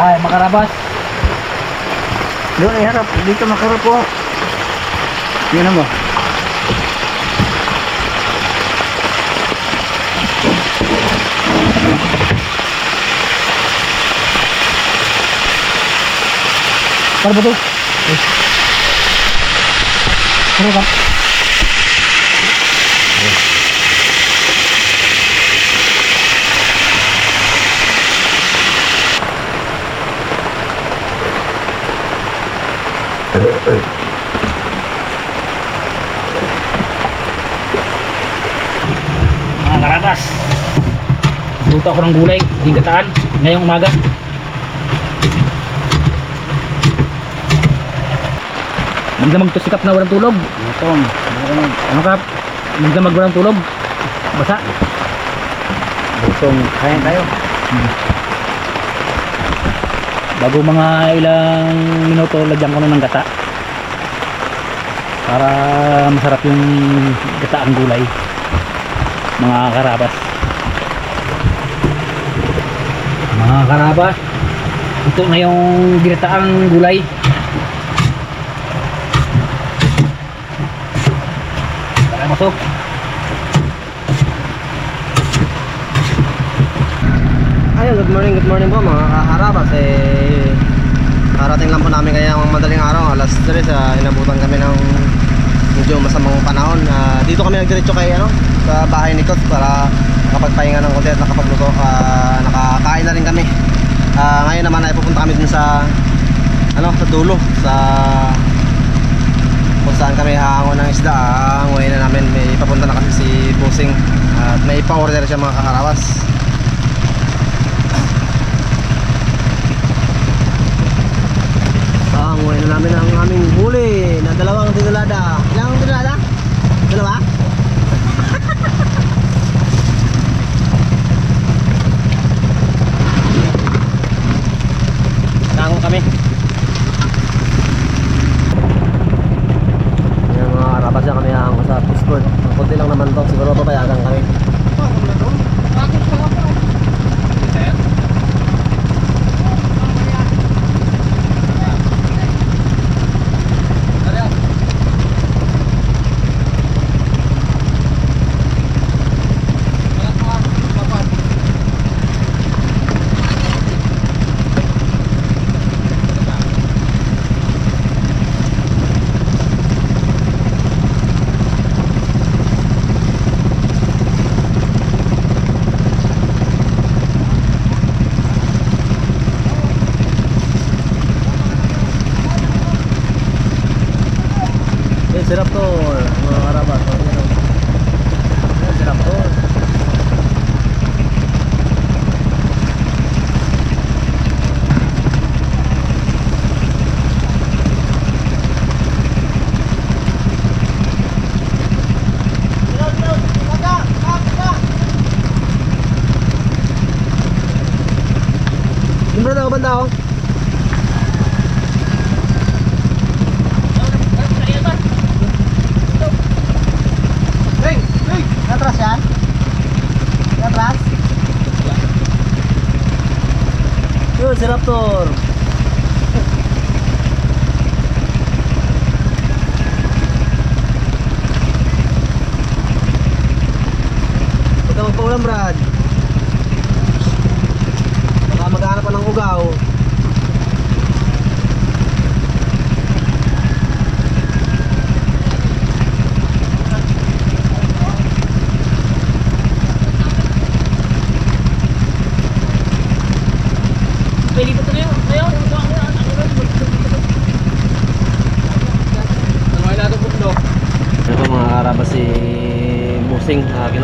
Ay, makarabas. Doon ay harap. Dito makarap po. Yun mo. Para ba ito? Ano ka? Mga karatas. Luto ako ng gulay, higataan, ngayong umaga. Magdamag to sikap na walang tulog. Itong. Ano kap? Magdamag walang tulog. Basa. Itong. Kaya tayo. Bago mga ilang minuto, lagyan ko na ng gata. Para masarap yung gata ang gulay. Mga karabas. Mga karabas. Ito na yung ginataang gulay. Tara masok. Ayun, good morning, good morning po mga kaharabas eh Karating lang po namin kaya ang madaling araw, alas 3 uh, inabutan kami ng medyo masamang panahon Ah, Dito kami nagdiretso kay ano, sa bahay ni Coach para nakapagpahinga ng konti at nakapagluto. Ah, Nakakain na rin kami. Ah, Ngayon naman ay pupunta kami dun sa ano, sa dulo sa kung saan kami hahangon ng isda. Hahangoy na namin. May papunta na kasi si Pusing. At may pa-order siya mga kaharabas Pangoy na namin ang aming huli na dalawang tinulada. Ilang tinulada? Dalawa? Tango kami. Yan mga karabas na kami hango sa fishboard. Kunti lang naman to. Siguro papayagan kami. Sirap to. Mga oh. Eh, sirap to. Yung bro daw, banda oh. Hey, hey, atras yan? Atras? Yun, si Raptor. Huwag ka magpaulam, Brad. Baka maghanap pa ng ugaw. Pwede ko ito na yun. Ayaw. Ito mga karabas si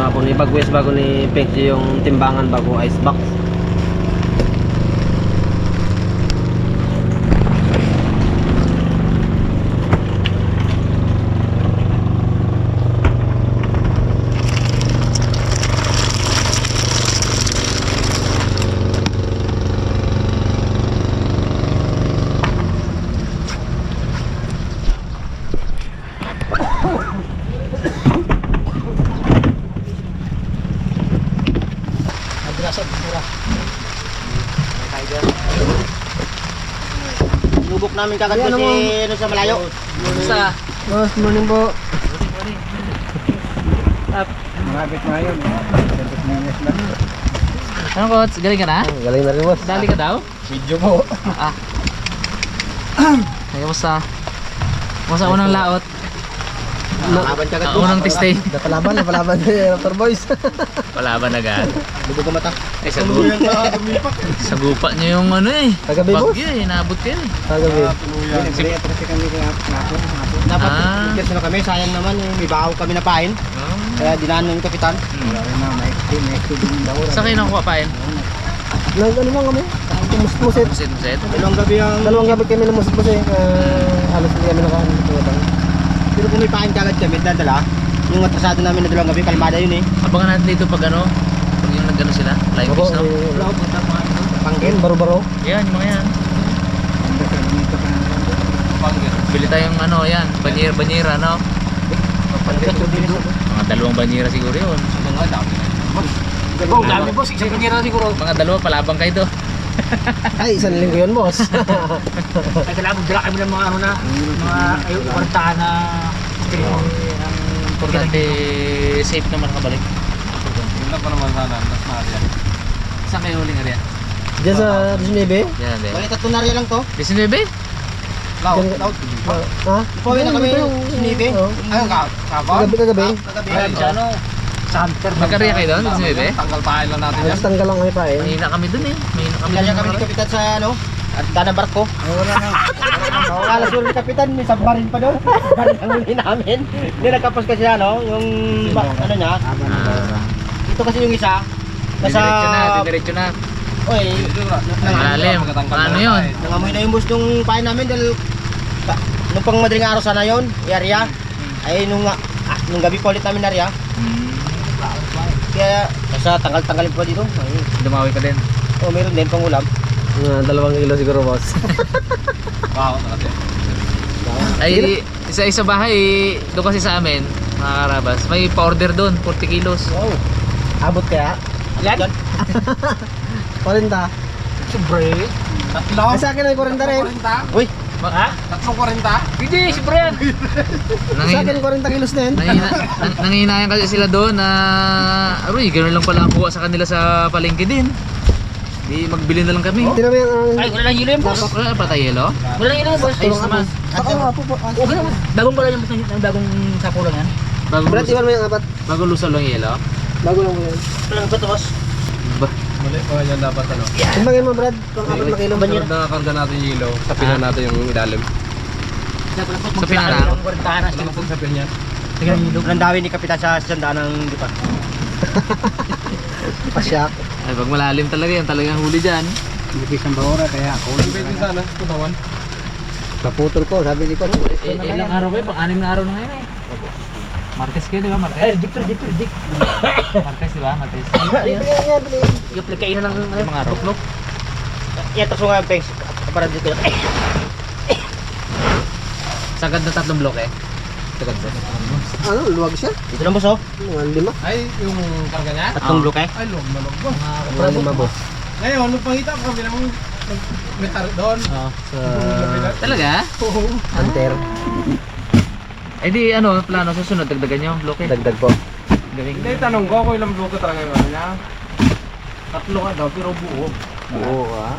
Ni Bagwes bago ni Peggy yung timbangan bago ice namin kagad Ayan, kasi ano sa malayo. Sa Boss, morning po. Malapit na yun. Malapit na yun lang. Ano coach? Galing ka na? Galing na rin boss. Dali ka daw? Video mo. Ah. Ay, kamusta? Kamusta unang laot? Nakakaban kagad. Ah, unang teste. Napalaban, napalaban si Raptor Boys. Palaban agad. Lubog ka mata. Ay, sagupa. sagupa niyo yung ano eh. Kagabi, boss? Bagyo eh, naabot kayo eh. Kagabi. Sige, kasi kami kahapon. Dapat Ah. ah. na kami, sayang naman, eh, may bahaw kami na pain. Kaya dinaan yung kapitan. Wala rin na, din daw. Saan kayo nakuha pa yun? Nag ano lang kami? Musit-musit. Musit, musit. Dalawang gabi ang... Dalawang gabi kami na musit-musit. Uh, halos hindi kami nakakalutang. Pero kung may pain kagad kami, dadala. Yung atrasado namin na dalawang gabi, kalmada yun eh. Abangan natin dito pag ano, pag yung nag-ano sila, live fish no? eh, Panggil. baro-baro. Yan, yung mga yan. Na. Bili tayong ano, yan, banyera, banyera, no? Mga dalawang banyera siguro yun. Oh, dami boss. Isang kanyera siguro. Mga dalawa, palabang kayo to. Ay, isang linggo yun, boss. Ay, kailangan magdala kami ng mga ano na, mga ay, kwartahan na Importante, safe naman kabalik. Wala pa naman sana. Na yan. Saan kayo huling area? Diyan sa Disney Yan, din. Bali, tatlong narya lang to. 19? Laut, Diyan- laut. Ha? Pauwi na kami, Ito yung sinibi. Oo. Ayun ka, Kagabi, kagabi. Kagabi. Ay, sa ano? Sa hunter. Magkariya kayo doon, 19? Tanggal pahay lang natin yan. Alas tanggal lang kami pa eh. Mahina kami dun eh. Mahina kami Kaya dun. kami ni kapitan sa ano, at dana barko. Wala na. Alas yun ni kapitan, may submarine pa doon. Submarine ang huli namin. Hindi nagkapos kasi ano, yung ano niya. Ah, Ito kasi yung isa. Nasa, diretso na, diretso na. oy, Malalim. Paano yun? nangamoy na yung bus nung pain namin dahil nung pang madaling araw sana yon, area. Ay nung ah, nung gabi pa ulit namin na area. Hmm, Kaya nasa tanggal-tanggalin pa dito. Ay, dumawi ka din. oh, meron din pang ulam. Mga dalawang kilo siguro, boss. Wow, natin. Ay, isa-isa bahay, doon kasi sa amin, mga karabas, may pa-order doon, 40 kilos. Wow. Abot kaya? Yan? 40. Siyempre. Tatlo. Sa akin ay 40 rin. 40? Uy, Ha? Tatlong 40? Hindi, siyempre yan. Sa akin 40 kilos din. Nangina, nang- nangihinayan kasi sila doon na aroy, gano'n lang pala ang kuha sa kanila sa palengke din. Di magbili na lang kami. Tira mo yung... Ay, wala lang yelo yan boss. Wala pa tayo, lo? Wala lang yelo yan boss. Ayos naman. Ako nga po po. Okay naman. Bagong pala yung bagong sapo lang yan. Bago Brad, iwan mo yung apat. bago lusaw lang yelo. Bago lang mo yun. walang ba to, boss? Ba, Muli pa yan dapat ano. Timbangin mo, Brad. Pang apat na kilo. Banyera. nakakarga natin yung ilaw, tapinan natin yung ilalim. Sa na. Ano pong sapin yan? Tingnan niyo. Walang dawi ni kapitan sa sandaan ng di pa. Pasyak. ay, pag malalim talaga yan, talagang huli dyan. Ibig isang bahura kaya ako. Pwede sana, kutawan. Naputol ko, sabi ni ko. Eh, eh, ilang araw ba? Pang-anim na araw na ngayon eh. Martes kayo, di ba? Martes? Ay, diktor, diktor, dik. Martes, di ba? Martes. Yung pagkainan ng ano. Yung mga tuklok. Yan, tapos nga, Pengs. Para dito. Sagad na tatlong bloke eh. Sagad ba? Ano, luwag siya. dito lang, boss, oh. Mga lima. Ay, yung karga niya? Tatlong Ah. bloke eh. Ay, log na log ba? Mga lima, boss. Ngayon, nung pangita ko kami ng metal doon. Oo. Sa Talaga? Hunter. Eh di ano, plano susunod, dagdagan nyo, bloke. Dagdag po. Galing. Hindi, tanong ko kung ilang bloke talaga yung ano niya. Tatlo ka daw, pero buo. Oo, ah.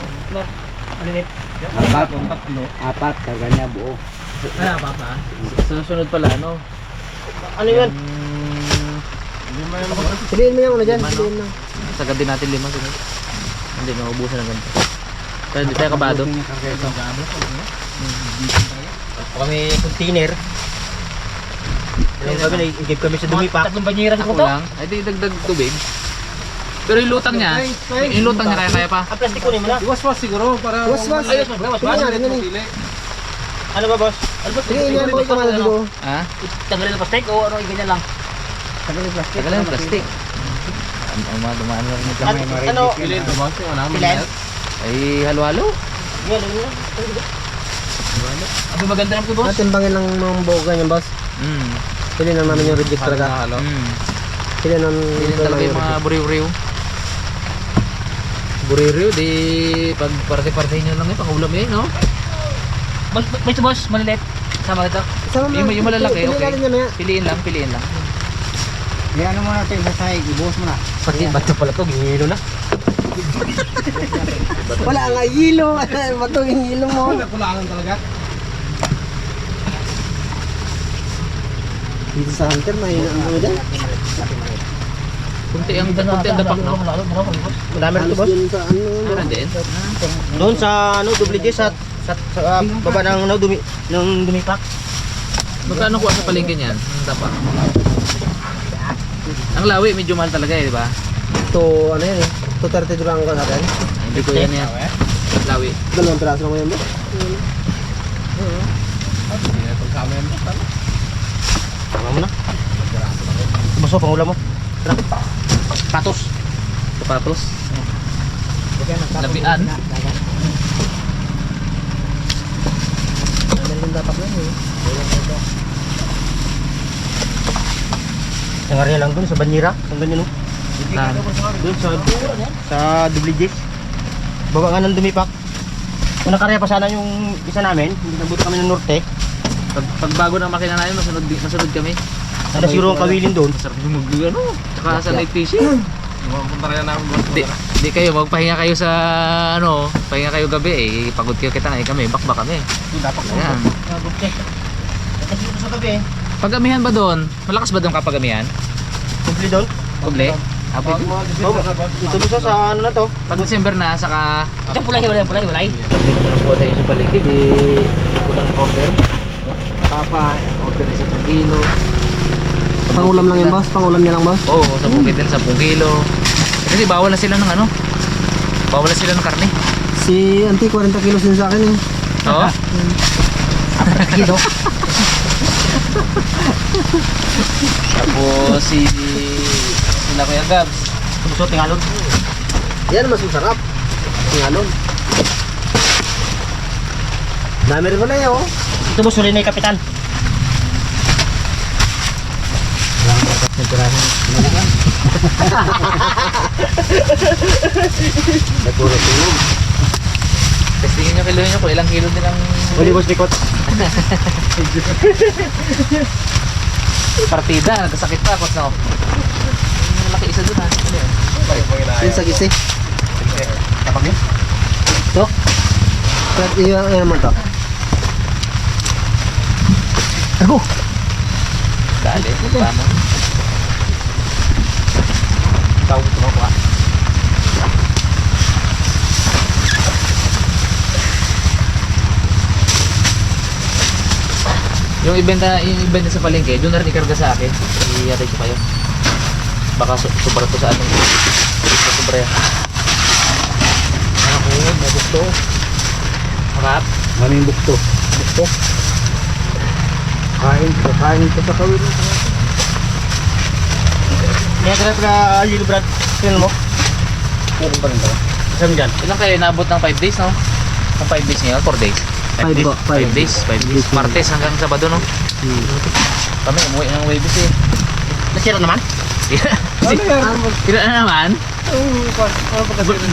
Malinit. Apat, tatlo. Apat, karga niya buo. Ay, apa pa? Susunod pala, ano? Ano yun? Mm, mo yung Piliin mo yung ano dyan. Lima? Piliin mo. sagad din natin lima sunod. Hindi, maubusan ng ganito. Kaya hindi tayo kabado. Ako kami container. Yung kami, nag-give kami sa dumi pa. Tatlong banyera Ako siguro to. lang. Ay di dagdag tubig. Pero yung lutang niya, yung lutang niya kaya-kaya pa. Ah, plastic kunin mo na. Iwas-was siguro para Was-was. Ayos. Pili. Ano ba, boss? Ano ba? Piliin yan po yung dito. Ha? Tanggalin ang plastic o ano, ganyan lang. Tagal lang, plastic. Ang mga dumaan lang ng Ano? ano? Boss. Yung ano, Pilen? Ay, halo-halo. Yan, ano maganda naman ko, boss. Natimbangin lang ng buo ganyan, boss. Mm. Piliin lang namin yung reject talaga. Halo. Mm. Lang Hindi talaga yung mga buriw-riw. Buriw-riw, di pag parte-parte nyo lang eh, pang ulam eh, no? Boss, ito boss, malilit. Sama ito. Sama mo Yung, yung malalaki, Pili- okay. pili. Piliin lang, piliin lang. Yan ano muna natin sa sahig, ibuhos mo na. Pati bato pala to, gihilo na. Wala nga hilo. bato yung hilo mo. Kulangan talaga. Dito sa hunter, mahina ang mga dyan. Kunti ang, kunti ang dapak, no? Madami rin to boss. Sa ano. Din. Doon sa ano, double J sa, sa, sa ah, baba ng ano, dumi, ng dumipak. Magkano kuha sa palengke niyan? Ang dapak. Ang lawi, medyo mahal talaga eh, di ba? To, ano yan eh. To 30 lang ko natin. Hindi ko yan yan. Lawi. Dalawang piraso lang yan ba? Pagsama yan. Tama mo na. Baso, pangulam mo. Tara. Patos. Sapatos. Labian. Yung area lang doon sa Banyira. Ang ganyan no? Saan? Doon sa, sa J. Baba nga ng dumipak. Kung nakarya pa sana yung isa namin, hindi nabuto kami ng norte. Pag, pag bago ng makina namin, masunod, masunod kami. Nada siguro ang kawilin doon. Masarap yung mag ano. Tsaka sa night fishing. Punta rin namin. Di, di kayo, magpahinga kayo sa ano, pahinga kayo gabi eh. Pagod kayo kita ngayon kami, bakba kami. Dapat Ayan. Kasi dito sa gabi, Pagamihan ba doon? Malakas ba doon kapagamihan? kumple doon. Ah, pwede. Oh, dito bisa sa ano na to. Pag December na, saka... Ito pulay, wala pulay, wala. Dito ko na po tayo sa paligid, di kulang order. Papa, order isa sa kilo. Pangulam lang yan boss, pangulam niya lang boss. Oo, oh, sa bukid din sa kilo. Kasi bawal na sila ng ano? Bawal na sila ng karne. Si Auntie 40 kilos din sa akin eh. Oo? Kilo. Tapos si... Sila Kuya Gabs. Gusto tingalon. Yan mas masarap. Tingalon. Dami rin pala eh oh. Ito boss, huli na yung kapitan. Nagulot tulog. Testingin nyo kilohin nyo kung ilang kilo din ang Huli boss, likot. partida. Nagkasakit pa. Kos na ako. Malaki isa dun ha. Ano yun? Sa gisi. Kapag yun? Ito. Yun naman to. Ako. Dali. Tama. Tawag ito mo ah. Yung ibenta, yung ibenta sa palengke, doon na rin ikarga sa akin. Iyatay ko kayo. Baka su sobra to sa ating Baka sobra yan. Ako, may gusto. Harap. Maraming bukto. Gusto. Kain, kain ka sa kawin. Kaya ka na Lilo Brad. Tingnan mo. Meron pa rin ba? Saan dyan? Ilang kayo nabot ng 5 days, no? Ng 5 days ngayon, 4 days. Five days. po, 5 five. days, 5 days. Martes hanggang Sabado, no? Kami, umuwi ng Webis eh. Nasira naman? Ano yan? Tira na naman.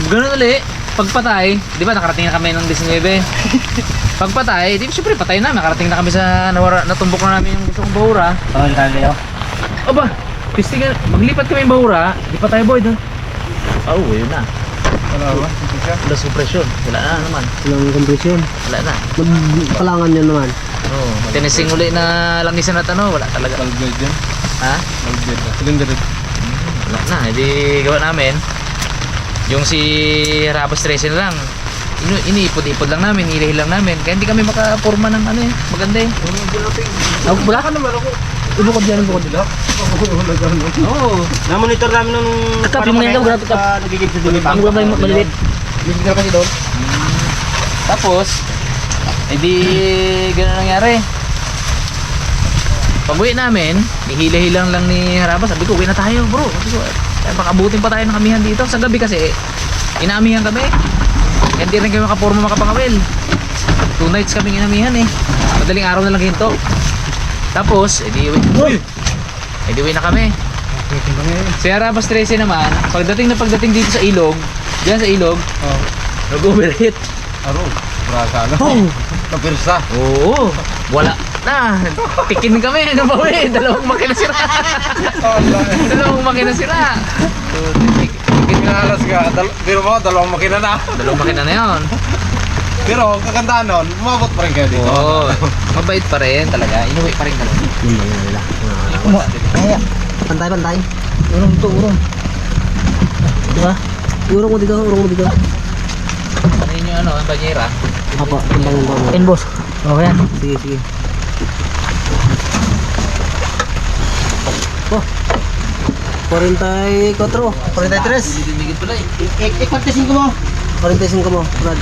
Ganun uli. Pagpatay, di ba nakarating na kami ng 19. Pagpatay, di syempre patay na. Nakarating na kami sa nawara, natumbok na namin yung gusto kong bahura. Oo, yung kayo. Aba, pistingan, maglipat kami ng bahura. Di pa tayo boy doon. Oo, oh, yun na. Wala ba? Ito siya. Wala suppression. Wala na naman. Walang kompresyon. Wala na. Magpalangan yun naman. Oo. Oh, tinising uli na langisan at ano, wala talaga. Valved yan. Ha? Valved na. Cylinder. Wala na. Hindi gawa namin. Yung si Rabas 13 na lang. Inu iniipod-ipod lang namin, hilihil lang namin. Kaya hindi kami makapurma ng ano eh. Maganda eh. Ako pula? Baka naman ako. Ibukod yan, ibukod nila. Ganun. Oo. Na-monitor namin nung... Nagkapin mo na yun, grabe ka. Nagigib sa dulo. Ang gulay mo malilit. Ka kasi doon. Tapos, edi gano'n nangyari. Pag uwi namin, hihila-hilang lang ni Harabas. Sabi ko, uwi na tayo bro. Sabi ko, eh, baka abutin pa tayo ng kamihan dito. Sa gabi kasi, inamihan kami. Kaya hindi rin kami makapurma makapangawil. Two nights kaming inamihan eh. Madaling araw na lang ginto. Tapos, edi uwi. Uy! Edi uwi na kami. Si Harabas 13 naman, pagdating na pagdating dito sa ilog, diyan sa ilog, Oh. nag-overheat. Aro. Brasa ano? Oh! Napirsa. Oo. Wala na. Tikin kami. Ano ba we? Dalawang makina sira. Dalawang makina sira. Tikin na. Pinalas ka. Dal pero mo, dalawang makina na. Dalawang makina na yun. Pero kagandahan nun, umabot pa rin kayo dito. Oo. Mabait pa rin talaga. Inuwi pa rin talaga. Yun lang nila. Kaya. Pantay, pantay. Urong to, urong. Diba? Urong mo dito, urong mo dito. Ano yun yung ano, ang banyera? Apo, yung mo. Yan boss. Okay. Sige, sige. Oh. 44. 43. Didikit pala eh. Ik-45 mo. 45 mo, Brad.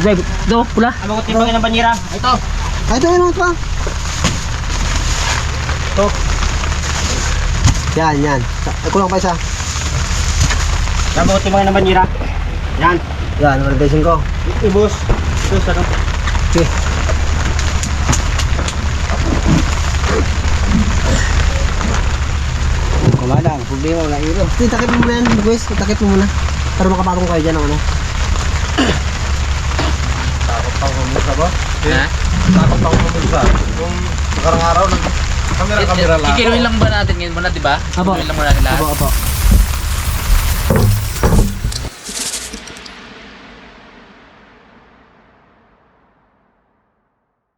Drive. Ito, pula. Ano ko timbangin ng banyera? Ito. Ay, ito yun, ito pa. Ito. Yan, yan. Ay, kulang pa isa. Ano ko timbangin ng banyera? Yan. Yan, 45. Ibos. Ibos ano? Okay. Lang. Problema wala iro. Hindi, takip mo muna yan, guys. Takip mo muna. Para makapatong kayo dyan ng ano. Takot pang kumisa ba? Ha? Takot pang kumisa. Yung nakarang araw, nag kamera-kamera lang. Ikinuhin lang ba natin ngayon muna, di ba? Apo. Ikinuhin lang muna natin lahat. Apo, apo.